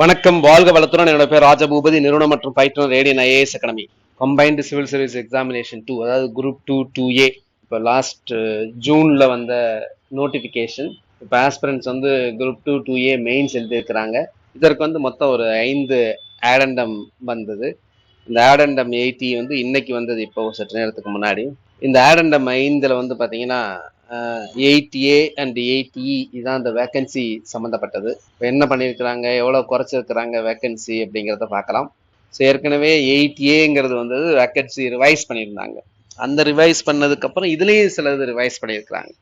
வணக்கம் வாழ்க வளத்துடன். என்னோட பேர் ராஜபூபதி நிறுவனம் மற்றும் பயிற்றுனர் Radian IAS academy combined civil service examination two அதாவது குரூப் டூ டூ ஏ இப்போ லாஸ்ட் ஜூனில் வந்த நோட்டிஃபிகேஷன் இப்போ ஆஸ்பிரன்ஸ் வந்து group two two A mains எழுதியிருக்கிறாங்க. இதற்கு வந்து மொத்தம் ஒரு ஐந்து ஆடண்டம் வந்தது. இந்த ஆடண்டம் எயிட்டி வந்து இன்னைக்கு வந்தது இப்போ சற்று நேரத்துக்கு முன்னாடி. இந்த ஆடண்டம் ஐந்தில் வந்து பார்த்தீங்கன்னா eight A and eight E இதான் அந்த வேக்கன்சி சம்மந்தப்பட்டது இப்போ என்ன பண்ணியிருக்கிறாங்க? எவ்வளோ குறைச்சிருக்கிறாங்க வேக்கன்சி அப்படிங்கிறத பார்க்கலாம். ஸோ ஏற்கனவே எயிட் ஏங்கிறது வந்து வேக்கன்சி ரிவைஸ் பண்ணியிருந்தாங்க. அந்த ரிவைஸ் பண்ணதுக்கப்புறம் இதுலேயும் சிலது ரிவைஸ் பண்ணியிருக்கிறாங்க.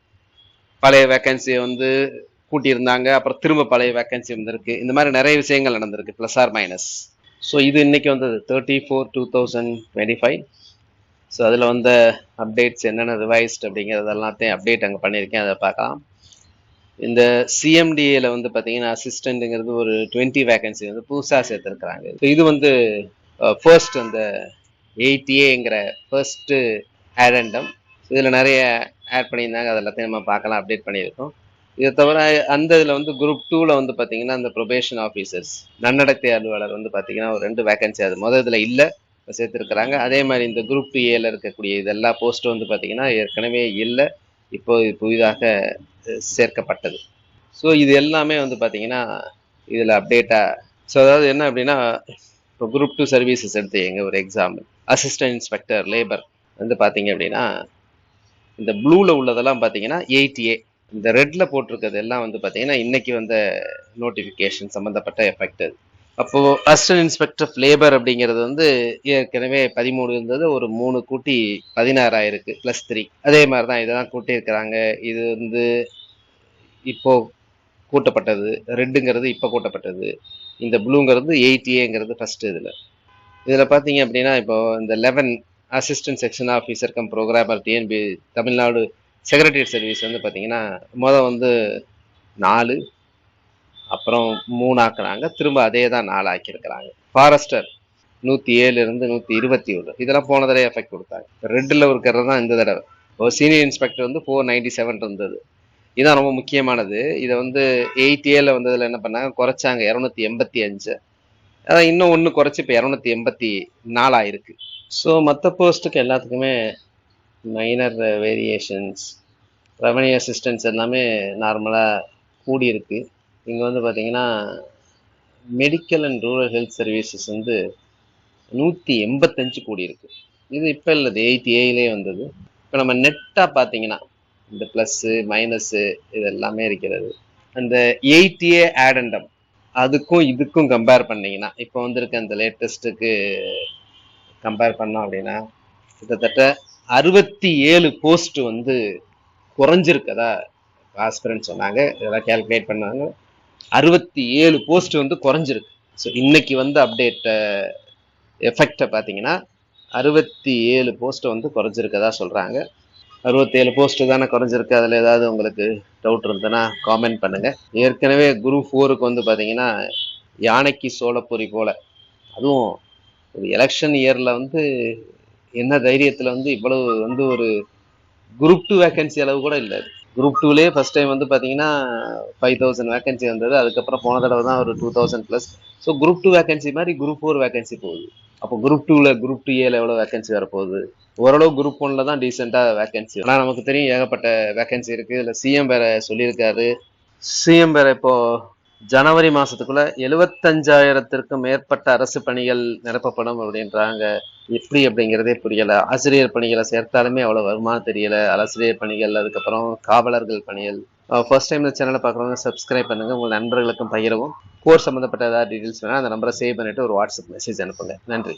பழைய வேக்கன்சியை வந்து கூட்டியிருந்தாங்க அப்புறம் திரும்ப பழைய வேக்கன்சி வந்திருக்கு. இந்த மாதிரி நிறைய விஷயங்கள் நடந்திருக்கு ப்ளஸ் ஆர் மைனஸ் ஸோ இது இன்னைக்கு வந்தது thirty four two thousand twenty five so அதில் வந்த அப்டேட்ஸ் என்னென்ன ரிவைஸ்ட் அப்படிங்கிறது எல்லாத்தையும் அப்டேட் அங்கே பண்ணியிருக்கேன். அதை பார்க்கலாம். இந்த சிஎம்டிஏல வந்து பார்த்தீங்கன்னா அசிஸ்டண்ட்டுங்கிறது ஒரு டுவெண்ட்டி வேகன்சி வந்து புதுசாக சேர்த்துருக்குறாங்க. ஸோ இது வந்து uh, ஃபர்ஸ்ட் அந்த எயிட்டிஏங்கிற ஃபர்ஸ்ட்டு ஆடண்டம் இதில் நிறைய ஆட் பண்ணியிருந்தாங்க. அது எல்லாத்தையும் நம்ம பார்க்கலாம் அப்டேட் பண்ணியிருக்கோம். இதை தவிர அந்த இதில் வந்து குரூப் டூவில் வந்து பார்த்தீங்கன்னா அந்த ப்ரொபேஷன் ஆஃபீஸர்ஸ் நன்னடத்தை அலுவலர் வந்து பார்த்தீங்கன்னா ஒரு ரெண்டு வேகன்சி அது முதல் இதில் இல்லை. சேர்த்துருக்குறாங்க. அதே மாதிரி இந்த குரூப் டூ ஏல இருக்கக்கூடிய இதெல்லாம் போஸ்ட்டும் வந்து பார்த்திங்கன்னா ஏற்கனவே இல்லை இப்போ புதிதாக சேர்க்கப்பட்டது. ஸோ இது எல்லாமே வந்து பார்த்திங்கன்னா இதில் அப்டேட்டாக ஸோ அதாவது என்ன அப்படின்னா இப்போ குரூப் டூ சர்வீசஸ் எடுத்துங்க ஒரு எக்ஸாம்பிள் அசிஸ்டன்ட் இன்ஸ்பெக்டர் லேபர் வந்து பார்த்தீங்க அப்படின்னா இந்த ப்ளூவில் உள்ளதெல்லாம் பார்த்தீங்கன்னா எயிட் ஏ இந்த ரெட்டில் போட்டிருக்கிறது எல்லாம் வந்து பார்த்தீங்கன்னா இன்றைக்கி வந்த நோட்டிஃபிகேஷன் சம்மந்தப்பட்ட எஃபெக்ட் அது. அப்போ அசிஸ்டன்ட் இன்ஸ்பெக்டர் ஆஃப் லேபர் அப்படிங்கிறது வந்து ஏற்கனவே பதிமூணு இருந்தது ஒரு மூணு கூட்டி பதினாறாயிருக்கு ப்ளஸ் த்ரீ அதே மாதிரி தான் இதெல்லாம் கூட்டியிருக்கிறாங்க. இது வந்து இப்போ கூட்டப்பட்டது. ரெட்டுங்கிறது இப்போ கூட்டப்பட்டது. இந்த ப்ளூங்கிறது எயிட் ஏங்கிறது ஃபர்ஸ்ட் இதில். இதில் பார்த்தீங்க அப்படின்னா இப்போ இந்த eleven assistant section officer cum programmer TNP Tamil Nadu secretary service வந்து பார்த்தீங்கன்னா மொதல் வந்து நாலு அப்புறம் மூணு திரும்ப அதே தான் நாலாக்கியிருக்கிறாங்க. ஃபாரஸ்டர் நூற்றி ஏழுலேருந்து நூற்றி இருபத்தி ஒன்று இதெல்லாம் போன தடவை எஃபெக்ட் கொடுத்தாங்க. ரெட்டில் இருக்கிறது தான் இந்த தடவை. ஒரு சீனியர் இன்ஸ்பெக்டர் வந்து ஃபோர் நைன்டி செவன் இருந்தது. இதுதான் ரொம்ப முக்கியமானது. இதை வந்து எயிட் ஏல வந்ததில் என்ன பண்ணாங்க? குறைச்சாங்க. இரநூத்தி எண்பத்தி அஞ்சு. அதான் இன்னும் ஒன்று குறைச்சி இப்போ இரநூத்தி எண்பத்தி நாலாயிருக்கு. ஸோ மற்ற போஸ்ட்டுக்கு எல்லாத்துக்குமே மைனர் வேரியேஷன்ஸ் ரெவன்யூ அசிஸ்டன்ஸ் எல்லாமே நார்மலாக கூடியிருக்கு. இங்கே வந்து பார்த்தீங்கன்னா medical and rural health services வந்து நூற்றி எண்பத்தஞ்சு கோடி இருக்குது இது இப்போ இல்லை எயிட்டி ஏயிலே வந்தது. இப்போ நம்ம நெட்டாக பார்த்தீங்கன்னா இந்த ப்ளஸ்ஸு மைனஸ்ஸு இது எல்லாமே இருக்கிறது. அந்த எயிட்டிஏ ஆடண்டம் அதுக்கும் இதுக்கும் கம்பேர் பண்ணிங்கன்னா இப்போ வந்திருக்க அந்த லேட்டஸ்ட்டுக்கு கம்பேர் பண்ணோம் அப்படின்னா கிட்டத்தட்ட அறுபத்தி ஏழு போஸ்ட் வந்து குறைஞ்சிருக்கதா? ஆஸ்பிரண்ட் சொன்னாங்க. இதெல்லாம் கேல்குலேட் பண்ணாங்க. அறுபத்தி ஏழு போஸ்ட் வந்து குறைஞ்சிருக்கு. ஸோ இன்னைக்கு வந்து அப்டேட்டை எஃபெக்டை பார்த்தீங்கன்னா அறுபத்தி ஏழு போஸ்ட்டை வந்து குறைஞ்சிருக்கதா சொல்கிறாங்க அறுபத்தேழு போஸ்ட் தானே குறைஞ்சிருக்கு. அதில் ஏதாவது உங்களுக்கு டவுட் இருந்ததுன்னா காமெண்ட் பண்ணுங்கள் ஏற்கனவே குரூப் ஃபோருக்கு வந்து பார்த்தீங்கன்னா யானைக்கு சோளப்பொறி போல். அதுவும் ஒரு எலெக்ஷன் இயரில் வந்து என்ன தைரியத்தில் வந்து இவ்வளவு வந்து ஒரு குரூப் டூ வேகன்சி அளவு கூட இல்லை. குரூப் டூலேயே ஃபஸ்ட் டைம் வந்து பார்த்தீங்கன்னா ஃபைவ் தௌசண்ட் வேகன்சி வந்தது. அதுக்கப்புறம் போன தடவை தான் ஒரு two thousand plus so group two vacancy மாதிரி குரூப் ஃபோர் வேகன்சி போகுது. அப்போ குரூப் டூவில் குரூப் டூ ஏல எவ்வளோ வேகன்சி வரப்போகுது? ஓரளவு குரூப் ஒன்ல தான் டீசெண்டாக வேகன்சி ஆனால் நமக்கு தெரியும் ஏகப்பட்ட வேகன்சி இருக்குது இல்லை சிஎம் வேற சொல்லியிருக்காரு. சிஎம் வேற இப்போ ஜனவரி மாதத்துக்குள்ளே எழுவத்தஞ்சாயிரத்திற்கும் மேற்பட்ட அரசு பணிகள் நிரப்பப்படும் அப்படின்றாங்க. எப்படி அப்படிங்கிறதே புரியல. ஆசிரியர் பணிகளை சேர்த்தாலுமே அவ்வளவு வருமானம் தெரியல. ஆசிரியர் பணிகள் அதுக்கப்புறம் காவலர்கள் பணிகள். ஃபர்ஸ்ட் டைம் இந்த சேனலை பார்க்குறவங்க சப்ஸ்கிரைப் பண்ணுங்க. உங்கள் நண்பர்களுக்கும் பகிரவும். கோர்ஸ் சம்மந்தப்பட்ட ஏதாவது டீட்டெயில்ஸ் வேணால் அந்த நம்பரை சேவ் பண்ணிட்டு ஒரு வாட்ஸ்அப் மெசேஜ் அனுப்புங்க. நன்றி.